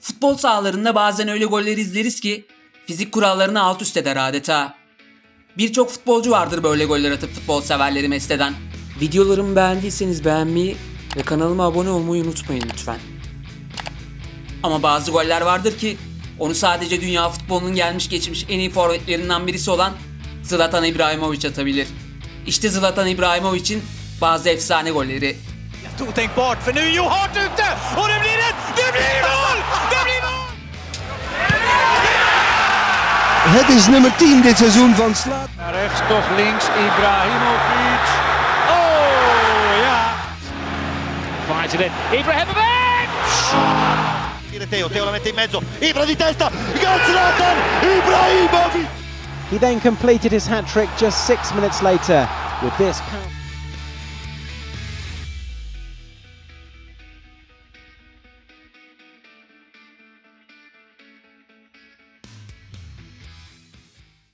Futbol sahalarında bazen öyle goller izleriz ki fizik kurallarını alt üst eder adeta. Birçok futbolcu vardır böyle goller atıp futbol severleri mest eden. Videolarımı beğendiyseniz beğenmeyi ve kanalıma abone olmayı unutmayın lütfen. Ama bazı goller vardır ki onu sadece dünya futbolunun gelmiş geçmiş en iyi forvetlerinden birisi olan Zlatan İbrahimovic atabilir. İşte Zlatan İbrahimovic'in bazı efsane golleri. Totenk bort för nu är Johart ute Het is nummer 10 dit seizoen van Slaat. Naar rechts, toch links, Ibrahimovic. Oh, ja. Fires it in. Ibrahimovic! Teo, Teo la mette in mezzo, Ibra di testa, Ibrahimovic! He then completed his hat trick just six minutes later with this.